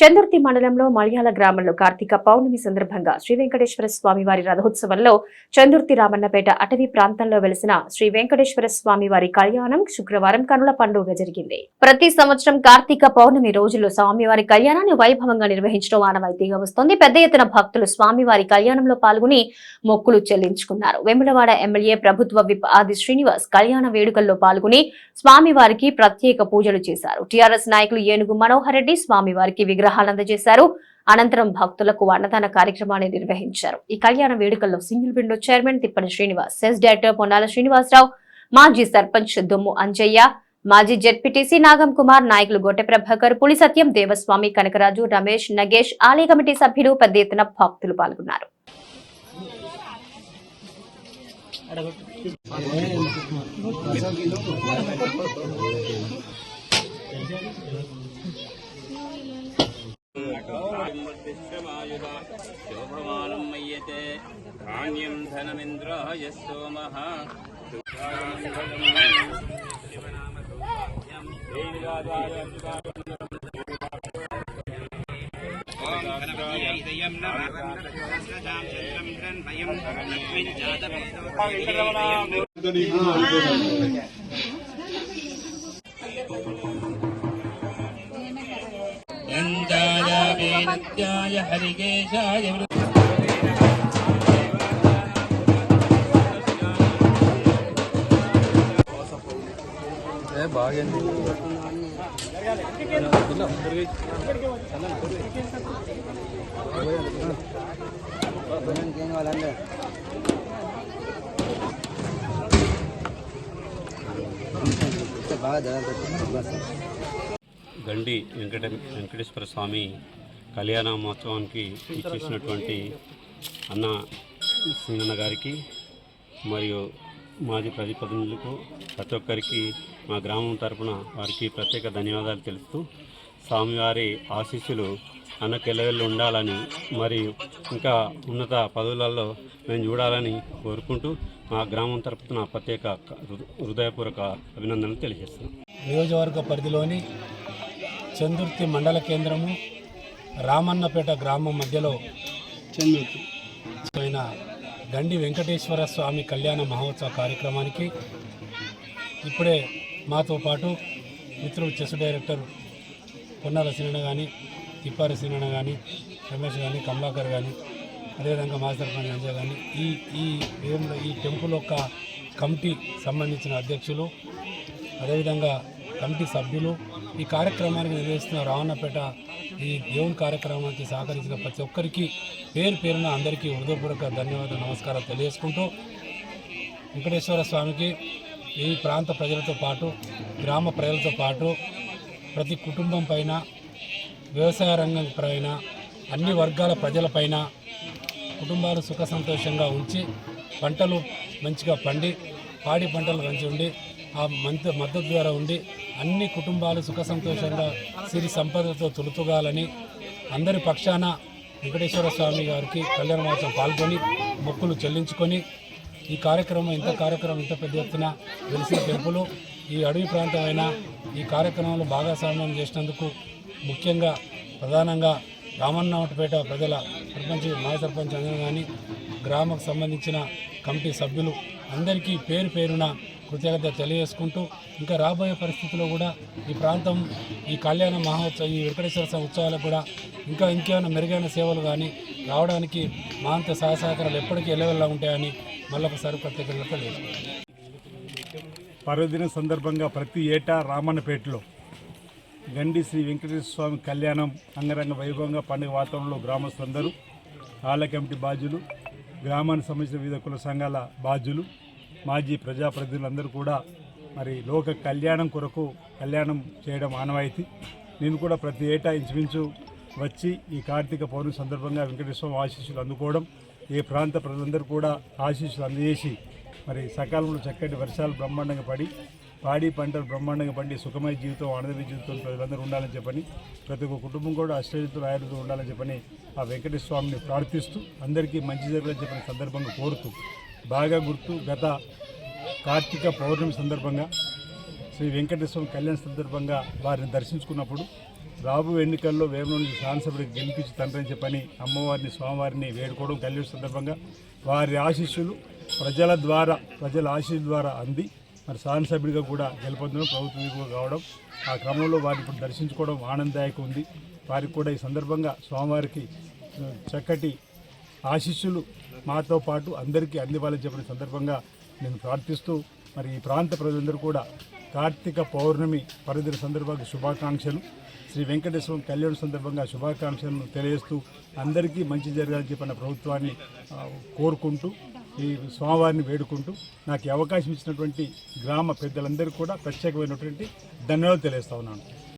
చందుర్తి మండలంలో మలయాళ గ్రామంలో కార్తీక పౌర్ణమి సందర్భంగా శ్రీ వెంకటేశ్వర స్వామి వారి రథోత్సవంలో చందుర్తి రామన్నపేట అటవీ ప్రాంతంలో వెలిసిన శ్రీ వెంకటేశ్వర స్వామి వారి కళ్యాణం శుక్రవారం కనుల పండుగ జరిగింది. ప్రతి సంవత్సరం కార్తీక పౌర్ణమి రోజుల్లో స్వామివారి కళ్యాణాన్ని వైభవంగా నిర్వహించడం ఆనవాయితీగా వస్తోంది. పెద్ద ఎత్తున భక్తులు స్వామివారి కళ్యాణంలో పాల్గొని మొక్కులు చెల్లించుకున్నారు. వెములవాడ ఎమ్మెల్యే ప్రభుత్వ విప్ ఆది శ్రీనివాస్ కళ్యాణ వేడుకల్లో పాల్గొని స్వామివారికి ప్రత్యేక పూజలు చేశారు. టీఆర్ఎస్ నాయకులు ఏనుగు మనోహర్ రెడ్డి స్వామివారికి విగ్రహాలు అందజేశారు. అనంతరం భక్తులకు అన్నదాన కార్యక్రమాన్ని నిర్వహించారు. ఈ కళ్యాణ వేడుకల్లో single window chairman Thippani Srinivas cess director Ponnala Srinivasarao మాజీ సర్పంచ్ దుమ్ము అంజయ్య మాజీ జెడ్పీటీసీ నాగం కుమార్ నాయకులు గొట్టె ప్రభాకర్ పులి సత్యం దేవస్వామి కనకరాజు రమేష్ నగేష్ ఆలయ కమిటీ సభ్యులు పెద్ద ఎత్తున భక్తులు పాల్గొన్నారు. శోభమానం మయ్యతే. ధాన్యం ధనమింద్రాయ సోమః నందాయ వేద్యాయ హరికేశాయ గండి వెంకట వెంకటేశ్వర స్వామి కళ్యాణ మహోత్సవానికి ఇచ్చేసినటువంటి అన్న సింగన్న గారికి మరియు మాజీ ప్రతినిధులకు ప్రతి ఒక్కరికి మా గ్రామం తరపున వారికి ప్రత్యేక ధన్యవాదాలు తెలుస్తూ స్వామివారి ఆశీస్సులు అన్నకెళ్ళవెళ్ళి ఉండాలని మరియు ఇంకా ఉన్నత పదవులలో మేము చూడాలని కోరుకుంటూ మా గ్రామం తరపున ప్రత్యేక హృదయపూర్వక అభినందనలు తెలియజేస్తున్నాం. నియోజకవర్గ పరిధిలోని చందుర్తి మండల కేంద్రము రామన్నపేట గ్రామం మధ్యలో అయిన గండి వెంకటేశ్వర స్వామి కళ్యాణ మహోత్సవ కార్యక్రమానికి ఇప్పుడే మాతో పాటు మిత్రుడు చెస్ డైరెక్టర్ పొన్నాల సినిన కానీ తిప్పారి సినిన కానీ రమేష్ కానీ కమలాకర్ కానీ అదేవిధంగా మాస్టర్ పని అంజయ్ కానీ ఈ ఈ వేముల ఈ టెంపుల్ యొక్క కమిటీ సంబంధించిన అధ్యక్షులు అదేవిధంగా కమిటీ సభ్యులు ఈ కార్యక్రమానికి నిర్వహిస్తున్న రావణపేట ఈ దేవుని కార్యక్రమానికి సహకరించిన ప్రతి ఒక్కరికి పేరు పేరున అందరికీ హృదయపూర్వక ధన్యవాదాలు నమస్కారాలు తెలియజేసుకుంటూ వెంకటేశ్వర స్వామికి ఈ ప్రాంత ప్రజలతో పాటు గ్రామ ప్రజలతో పాటు ప్రతి కుటుంబం పైన వ్యవసాయ రంగం పైన అన్ని వర్గాల ప్రజలపైన కుటుంబాలు సుఖ సంతోషంగా ఉంచి పంటలు మంచిగా పండి పాడి పంటలు మంచి ఉండి ఆ మంత మద్దతు ద్వారా ఉండి అన్ని కుటుంబాలు సుఖ సంతోషంగా సిరి సంపదతో తొలుతుగాలని అందరి పక్షాన వెంకటేశ్వర స్వామి గారికి కళ్యాణ మహోత్సవం పాల్గొని మొక్కులు చెల్లించుకొని ఈ కార్యక్రమం ఇంత కార్యక్రమం ఇంత పెద్ద ఎత్తున వెలిసిన తెలుపులు ఈ అడవి ప్రాంతమైన ఈ కార్యక్రమంలో భాగస్వామ్యం చేసినందుకు ముఖ్యంగా ప్రధానంగా రామన్నమటపేట ప్రజల సర్పంచ్ మాజీ సర్పంచ్ అందరూ కానీ గ్రామకు సంబంధించిన కమిటీ సభ్యులు అందరికీ పేరు పేరున కృతజ్ఞత తెలియజేసుకుంటూ ఇంకా రాబోయే పరిస్థితుల్లో కూడా ఈ ప్రాంతం ఈ కళ్యాణ మహోత్సవం ఈ వెంకటేశ్వర స్వామి ఉత్సవాలకు కూడా ఇంకా ఇంకేమైనా మెరుగైన సేవలు కానీ రావడానికి మా అంత ఎప్పటికీ ఎలవెల్లా ఉంటాయని మళ్ళొకసారి ప్రత్యేకంగా తెలియజేసుకుంటాం పర్వదిన సందర్భంగా ప్రతి ఏటా రామన్నపేటలో గండి శ్రీ వెంకటేశ్వర స్వామి కళ్యాణం అంగరంగ వైభవంగా పండుగ వాతావరణంలో గ్రామస్తులందరూ ఆలయ కమిటీ బాధ్యులు గ్రామానికి సంబంధించిన వివిధ కుల సంఘాల బాధ్యులు మాజీ ప్రజాప్రతినిధులందరూ కూడా మరి లోక కళ్యాణం కొరకు కళ్యాణం చేయడం ఆనవాయితీ. నేను కూడా ప్రతి ఏటా ఇంచుమించు వచ్చి ఈ కార్తీక పౌర్ణమి సందర్భంగా వెంకటేశ్వరం ఆశీస్సులు అందుకోవడం ఏ ప్రాంత ప్రజలందరూ కూడా ఆశీస్సులు అందజేసి మరి సకాలంలో చక్కటి వర్షాలు బ్రహ్మాండంగా పడి పాడి పంటలు బ్రహ్మాండంగా పండి సుఖమయ జీవితం ఆనందమయ జీవితం ప్రజలందరూ ఉండాలని చెప్పని ప్రతి ఒక్క కుటుంబం కూడా అష్టజితులు ఆయుర్వేదం ఉండాలని చెప్పని ఆ వెంకటేశ్వర స్వామిని ప్రార్థిస్తూ అందరికీ మంచి జరగాలని చెప్పిన సందర్భంగా కోరుతూ బాగా గుర్తు గత కార్తీక పౌర్ణమి సందర్భంగా శ్రీ వెంకటేశ్వర కళ్యాణ సందర్భంగా వారిని దర్శించుకున్నప్పుడు రాబో ఎన్నికల్లో వేమన నుంచి గెలిపించి తండ్రించే పని చెప్పని అమ్మవారిని స్వామివారిని వేడుకోవడం కళ్యాణ సందర్భంగా వారి ఆశీస్సులు ప్రజల ద్వారా ప్రజల ఆశీస్సు ద్వారా అంది. మరి శాసనసభ్యుడిగా కూడా గెలుపొందడం ప్రభుత్వం కావడం ఆ క్రమంలో వారిని ఇప్పుడు దర్శించుకోవడం ఆనందదాయకం ఉంది. వారికి కూడా ఈ సందర్భంగా స్వామివారికి చక్కటి ఆశీస్సులు మాతో పాటు అందరికీ అందివ్వాలని చెప్పిన సందర్భంగా నేను ప్రార్థిస్తూ మరి ఈ ప్రాంత ప్రజలందరూ కూడా కార్తీక పౌర్ణమి పరిధిన సందర్భంగా శుభాకాంక్షలు శ్రీ వెంకటేశ్వరం కళ్యాణ సందర్భంగా శుభాకాంక్షలను తెలియజేస్తూ అందరికీ మంచి జరగాలని చెప్పిన ప్రభుత్వాన్ని కోరుకుంటూ ఈ స్వామివారిని వేడుకుంటూ నాకు అవకాశం ఇచ్చినటువంటి గ్రామ పెద్దలందరికీ కూడా ప్రత్యేకమైనటువంటి ధన్యవాదాలు తెలియజేస్తా ఉన్నాను.